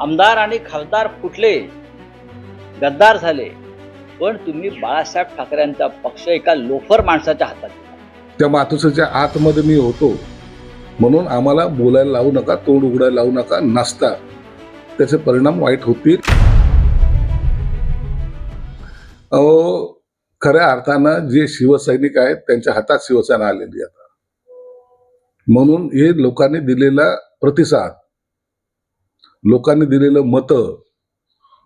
आमदार आणि खासदार फुटले गद्दार झाले. पण तुम्ही बाळासाहेब ठाकरेंचा पक्ष एका लोफर माणसाच्या हातात त्या मातोश्रीच्या आतमध्ये मी होतो. म्हणून आम्हाला बोलायला लावू नका तोंड उघडायला लावू नका नसता त्याचे परिणाम वाईट होतील. अहो खऱ्या अर्थानं जे शिवसैनिक आहेत त्यांच्या हातात शिवसेना आलेली आता. म्हणून हे लोकांनी दिलेला प्रतिसाद लोकांनी दिलेलं मतं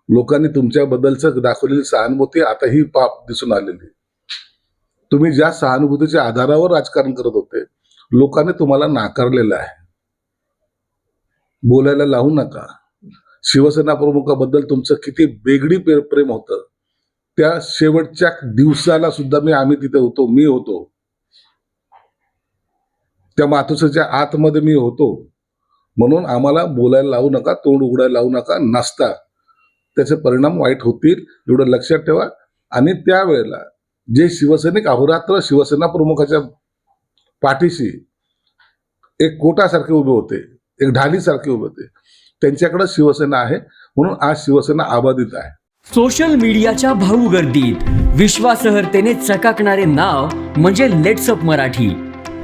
लोकांनी तुमच्याबद्दलचं दाखवलेली सहानुभूती आताही पाप दिसून आलेली. तुम्ही ज्या सहानुभूतीच्या आधारावर राजकारण करत होते लोकांनी तुम्हाला नाकारलेलं आहे. बोलायला लावू नका. शिवसेना प्रमुखाबद्दल तुमचं किती वेगळी प्रेम होतं. त्या शेवटच्या दिवसाला सुद्धा मी आम्ही तिथे होतो मी होतो. त्या मातोश्रीच्या आतमध्ये मी होतो. म्हणून आम्हाला बोलायला लावू नका तोंड उघडायला लावू नका नसता त्याचे परिणाम वाईट होतील एवढं लक्षात ठेवा. आणि त्यावेळेला जे शिवसैनिक अहोरात्र शिवसेना प्रमुखाच्या पाठीशी एक कोटासारखे उभे होते एक ढालीसारखे उभे होते त्यांच्याकडे शिवसेना आहे म्हणून आज शिवसेना आबाधित आहे. सोशल मीडियाच्या भाऊ गर्दीत विश्वासार्हतेने चकाकणारे नाव म्हणजे लेट्सअप मराठी.